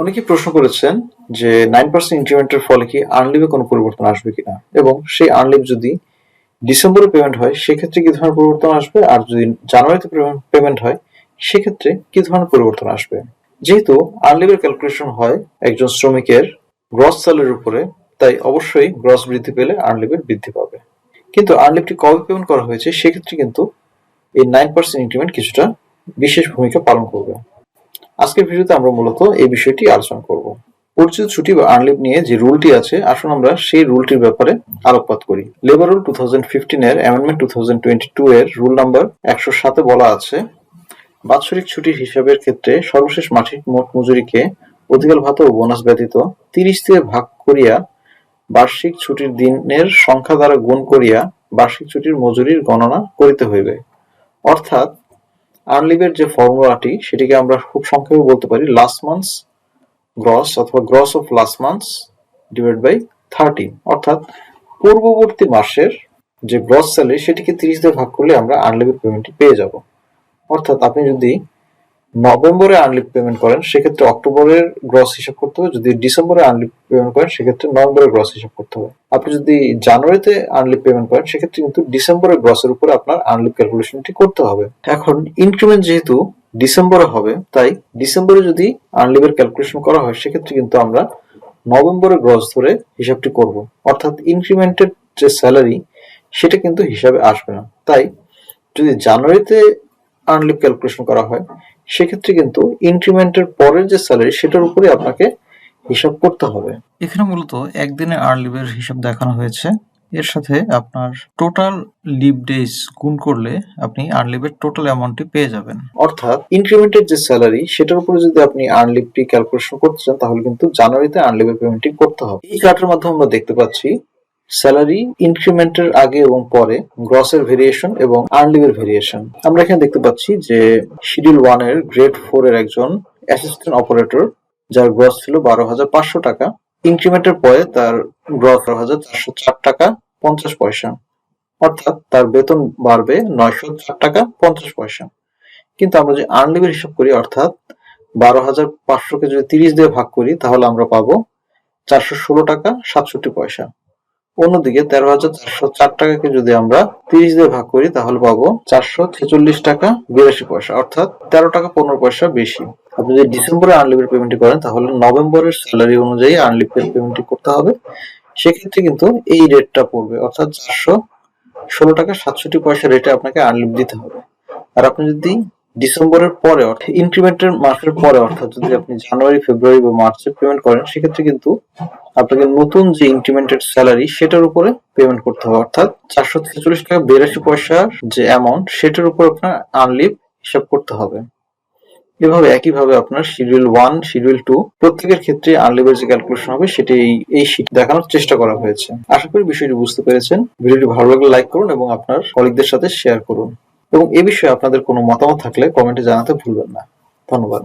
অনেকে প্রশ্ন করেছেন যে নাইন পার্সেন্ট ইনক্রিমেন্টের ফলে কি আর্নলিভে কোনো পরিবর্তন আসবে কিনা? এবং সেই আর্নলিভ যদি ডিসেম্বরে পেমেন্ট হয়, সেক্ষেত্রে কি ধরনের পরিবর্তন আসবে? আর যদি জানুয়ারিতে পেমেন্ট হয়, সেক্ষেত্রে কি ধরনের পরিবর্তন আসবে? যেহেতু আর্নলিভের ক্যালকুলেশন হয় একজন শ্রমিকের গ্রস স্যালারির উপরে, তাই অবশ্যই গ্রস বৃদ্ধি পেলে আর্নলিভের বৃদ্ধি পাবে। কিন্তু আর্নলিভটি কবে পেমেন্ট করা হয়েছে, সেক্ষেত্রে কিন্তু এই নাইন পার্সেন্ট ইনক্রিমেন্ট কিছুটা বিশেষ ভূমিকা পালন করবে। আজকের ভিডিওতে আমরা মূলত এই বিষয়টি আলোচনা করব। পরিচিত ছুটি বা আর্নলিভ নিয়ে যে রুলটি আছে, আসুন আমরা সেই রুলটির ব্যাপারে আলোকপাত করি। Labour rule two thousand fifteen এর amendment two thousand twenty two এর রুল নাম্বার একশো সাতে বলা আছে, বাৎসরিক ছুটির হিসাবের ক্ষেত্রে সর্বশেষ মাসিক মোট মজুরিকে অধিকার ভাতা ও বোনাস ব্যতীত তিরিশ দিয়ে ভাগ করিয়া বার্ষিক ছুটির দিনের সংখ্যা দ্বারা গুণ করিয়া বার্ষিক ছুটির মজুরির গণনা করিতে হইবে। অর্থাৎ আর্নলিভের যে ফর্মুলাটি সেটিকে আমরা খুব সংক্ষেপে বলতে পারি লাস্ট মান্থস গ্রস অথবা gross of last months divide by thirty অর্থাৎ পূর্ববর্তী মাসের যে গ্রস স্যালারি সেটিকে তিরিশ দিয়ে ভাগ করলে আমরা আর্নলিভের পেমেন্টটি পেয়ে যাব। অর্থাৎ আপনি যদি নভেম্বরে আর্নলিভ পেমেন্ট করেন, সেক্ষেত্রে অক্টোবরের গ্রস হিসাব করতে হবে। যদি ডিসেম্বরে আর্নলিভ পেমেন্ট করেন, সেক্ষেত্রে নভেম্বরের গ্রস হিসাব করতে হবে। আপনি যদি জানুয়ারিতে আর্নলিভ পেমেন্ট করেন, সেক্ষেত্রে কিন্তু ডিসেম্বরের গ্রসের উপরে আপনার আর্নলিভ ক্যালকুলেশনটি করতে হবে। এখন ইনক্রিমেন্ট যেহেতু ডিসেম্বরে হবে, তাই ডিসেম্বরে যদি আর্নলিভের ক্যালকুলেশন করা হয়, সেক্ষেত্রে কিন্তু আমরা নভেম্বরের গ্রস ধরে হিসাবটি করব। অর্থাৎ ইনক্রিমেন্টের যে স্যালারি সেটা কিন্তু হিসাবে আসবে না। তাই যদি জানুয়ারিতে আর্নলিভ ক্যালকুলেশন করা হয় সেক্ষেত্রে কিন্তু ইনক্রিমেন্টের পরের যে স্যালারি সেটার উপরে আপনাকে হিসাব করতে হবে। এখানে মূলত একদিনে আর লিভের হিসাব দেখানো হয়েছে। এর সাথে আপনার টোটাল লিভ ডেজ গুণ করলে আপনি আর লিভের টোটাল অ্যামাউন্টটি পেয়ে যাবেন। অর্থাৎ ইনক্রিমেন্টের যে স্যালারি সেটার উপরে যদি আপনি আর্নলিভটি ক্যালকুলেশন করতে চান তাহলে কিন্তু জানুয়ারিতে আর্নলিভের পেমেন্টটি করতে হবে। এই কার্ডের মাধ্যমে আমরা দেখতে পাচ্ছি স্যালারি, ইনক্রিমেন্টের আগে এবং পরে, গ্রসের ভেরিয়েশন এবং আর্নলিভের ভেরিয়েশন। আমরা এখানে দেখতে পাচ্ছি যে শিডিউল ওয়ানের গ্রেড ফোর এর একজন অ্যাসিস্ট্যান্ট অপারেটর, যার গ্রস ছিল বারো হাজার পাঁচশো টাকা। ইনক্রিমেন্টের পরে তার গ্রস বারো হাজার চারশো চার টাকা, পঞ্চাশ পয়সা। অর্থাৎ তার বেতন বাড়বে নয়শো চার টাকা, পঞ্চাশ পয়সা। কিন্তু আমরা যে আর্নলিভের হিসাব করি, অর্থাৎ বারো হাজার পাঁচশোকে যদি তিরিশ দিয়ে ভাগ করি, তাহলে আমরা পাবো চারশো ষোলো টাকা, সাতষট্টি পয়সা। অন্যদিকে তেরো হাজার চারশো চার টাকাকে যদি আমরা তিরিশ দিয়ে ভাগ করি, তাহলে পাবো চারশো ছেচল্লিশ টাকা বিরাশি পয়সা, অর্থাৎ তেরো টাকা পনেরো পয়সা বেশি। আপনি যদি ডিসেম্বরে আর্নলিভের পেমেন্টটি করেন, তাহলে নভেম্বরের স্যালারি অনুযায়ী আর্নলিভের পেমেন্টটি করতে হবে। সেক্ষেত্রে কিন্তু এই রেটটা পড়বে, অর্থাৎ চারশো ষোলো টাকা সাতষট্টি পয়সা রেটে আপনাকে আর্নলিভ দিতে হবে। আর আপনি যদি ডিসেম্বরের পরে অর্থাৎ ইনক্রিমেন্টের মাসের পরে অর্থাৎ যদি আপনি জানুয়ারি, ফেব্রুয়ারি বা মার্চে পেমেন্ট করেন, সেক্ষেত্রে কিন্তু আপনাকে নতুন যে ইনক্রিমেন্টেড স্যালারি সেটার উপরে পেমেন্ট করতে হবে। অর্থাৎ চারশো ছেচল্লিশ টাকা বিরাশি পয়সার যে অ্যামাউন্ট সেটার উপর আপনার আনলিভ হিসাব করতে হবে। এভাবে একইভাবে আপনার শিডিউল ওয়ান শিডিউল টু প্রত্যেকের ক্ষেত্রে আনলিভের যে ক্যালকুলেশন হবে, সেটি এই- শীট দেখানোর চেষ্টা করা হয়েছে। আশা করি বিষয়টি বুঝতে পেরেছেন। ভিডিওটি ভালো লাগলে লাইক করুন এবং আপনার কলিগদের সাথে শেয়ার করুন। এবং এ বিষয়ে আপনাদের কোনো মতামত থাকলে কমেন্টে জানাতে ভুলবেন না। ধন্যবাদ।